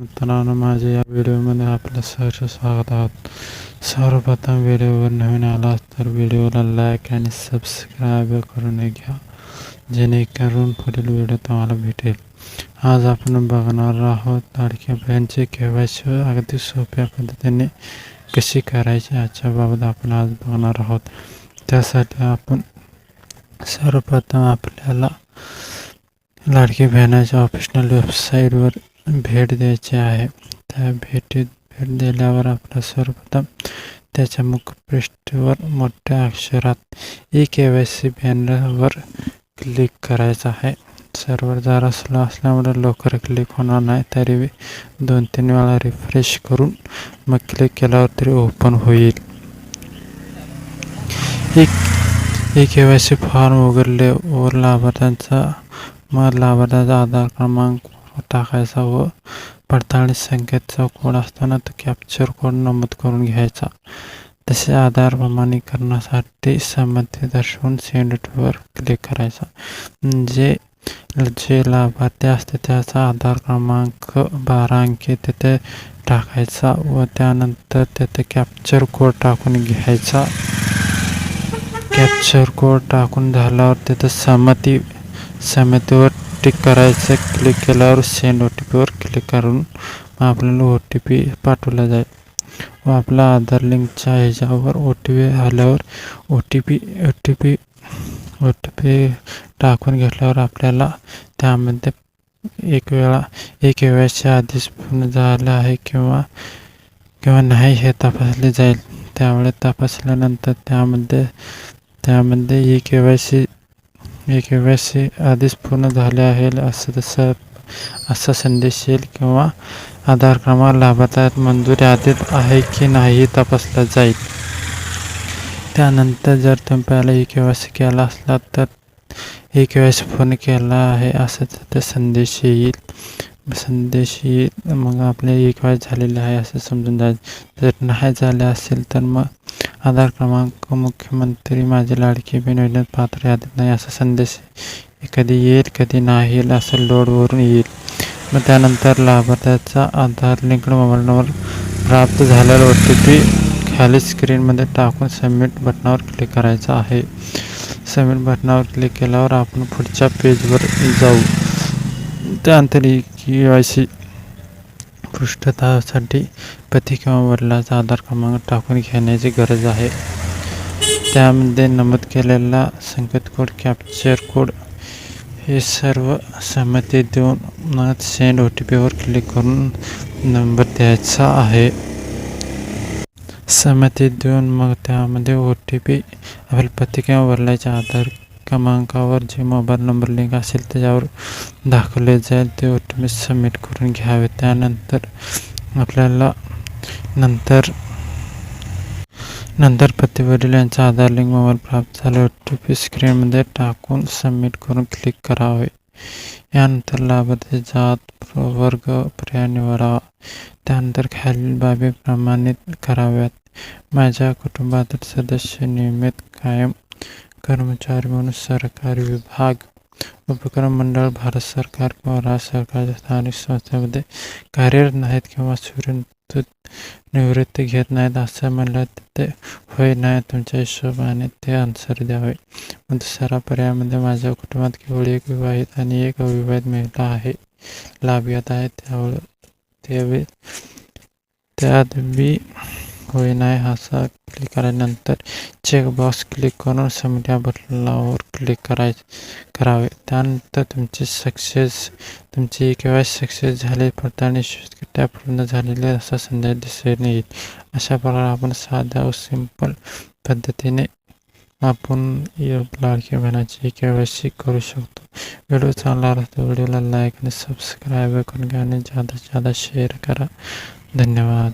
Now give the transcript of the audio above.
मित्रांनो माझ्या या व्हिडिओमध्ये आपलं सहर्ष स्वागत आहोत. सर्वप्रथम व्हिडिओवर नवीन आला तर व्हिडिओला लाईक आणि सबस्क्राईब करून घ्या. जेणेकरून पुढील व्हिडिओ तुम्हाला भेटेल. आज आपण बघणार आहोत लाडक्या बहिणीचे केवायसी अगदी सोप्या पद्धतीने कशी करायची याच्याबाबत आपण आज बघणार आहोत. त्यासाठी आपण सर्वप्रथम आपल्याला लाडकी बहिणाच्या ऑफिशियल वेबसाईटवर भेट द्यायची आहे. त्या भेटीत भेट दिल्यावर आपला सर्वप्रथम त्याच्या मुखपृष्ठावर मोठ्या अक्षरात ई के वाय सी बॅनरवर क्लिक करायचं आहे. सर्वर जरा स्लो असल्यामुळे लवकर क्लिक होणार नाही तरी दोन तीन वेळा रिफ्रेश करून मग क्लिक केल्यावर तरी ओपन होईल. E K Y C form उघडले व लाभार्थ्यांचा मग लाभार्थ्याचा आधार क्रमांक टाकायचा व पडताळणी संख्येचा कोड असताना तो कॅप्चर कोड नमूद करून घ्यायचा. तसे आधार प्रमाणीकरणासाठी संमती दर्शवून सेंडवर क्लिक करायचा. जे जे लाभार्थी असते त्याचा आधार क्रमांक बारा अंकी तिथे टाकायचा व त्यानंतर तिथे कॅप्चर कोड टाकून घ्यायचा. कॅप्चर कोड टाकून झाल्यावर तिथं संमती समितीवर टिक करायचं क्लिक केल्यावर सेंड ओ टी पीवर क्लिक करून आपल्याला ओ टी पी पाठवला जाईल. व आपला आधार लिंकच्या ह्याच्यावर ओ टी पी आल्यावर O T P O T P O T P टाकून घेतल्यावर आपल्याला त्यामध्ये एक वेळा एक वेळाच्या आधीच पूर्ण झालं आहे किंवा किंवा नाही हे तपासले जाईल. त्यावेळे तपासल्यानंतर त्यामध्ये त्यामध्ये E K Y C K Y C आधीच पूर्ण झाले आहे असं तसं असा संदेश येईल किंवा आधार क्रमांक लाभार्थ्यात मंजुरी आधीच आहे की नाही तपासला जाईल. त्यानंतर जर तुम्ही पहिला ई के वाय सी केला असला तर ई के वाय सी पूर्ण केला आहे असं त्या संदेश येईल. संदेश येईल मग आपले एक वेळ झालेले आहे असं समजून जायचं जर नाही झाले असेल तर मग आधार क्रमांक मुख्यमंत्री माझी लाडकी बहीण योजनेत पात्र यादीत नाही असा संदेश कधी येईल कधी नाही येईल असं लोडवरून येईल. मग त्यानंतर लाभार्थ्याचा आधार लिंक मोबाईल नंबर प्राप्त झालेला ओ टी पी खाली स्क्रीनमध्ये टाकून सबमिट बटनावर क्लिक करायचं आहे. सबमिट बटनावर क्लिक केल्यावर आपण पुढच्या पेजवर जाऊ. त्या आंतरिक के वाय सी पृष्ठतासाठी पती किंवा वडिलाचा आधार क्रमांक टाकून घेण्याची गरज आहे. त्यामध्ये नमूद केलेला संकेत कोड कॅप्चर कोड हे सर्व संमती देऊन मग सेंड ओ टी पीवर क्लिक करून नंबर द्यायचा आहे. सहमती देऊन मग त्यामध्ये ओ टी पी आपल्या पती किंवा वडिलाच्या आधार क्रमांकावर जे मोबाईल नंबर लिंक असेल त्याच्यावर दाखवले जाईल ते ओ टी पी सबमिट करून घ्यावे. त्यानंतर आपल्याला नंतर नंतर पतीवडील यांचा आधार लिंक मोबाईल प्राप्त झाले ओ टी पी स्क्रीनमध्ये टाकून सबमिट करून क्लिक करावे. यानंतर लाभार्थी जात वर्ग पर्याय निवडावा त्यानंतर खालील बाबी प्रमाणित कराव्यात. माझ्या कुटुंबातील सदस्य नियमित कायम कर्मचारी म्हणून सरकारी विभाग उपक्रम मंडळ भारत सरकार किंवा राज्य सरकारच्या स्थानिक संस्थेमध्ये कार्यरत नाहीत किंवा सुरू निवृत्ती घेत नाहीत असं म्हणलं ते होय नाही तुमच्या हिशोबाने ते आन्सर द्यावे. मग दुसरा पर्यायामध्ये म्हणजे माझ्या कुटुंबात केवळ एक विवाहित आणि एक अविवाहित महिला आहे. लाभ घेत आहे त्यावेळी त्यावेळी त्यात बी नाही असा क्लिक करायनंतर चेकबॉक्स क्लिक करून सबमिट या बटनावर क्लिक कराय करावे. त्यानंतर तुमचे सक्सेस तुमची केव्हा सक्सेस झाले पडताळणी त्या पूर्ण झालेले असा संदेश दिसून येईल. अशा प्रकारे आपण साध्या व सिंपल पद्धतीने आपण लाडकी बहिणाची के वाय सी करू शकतो. व्हिडिओ चांगला राहतो व्हिडिओला लाईक आणि सबस्क्राईब करून घ्या आणि जादा जादा शेअर करा. धन्यवाद.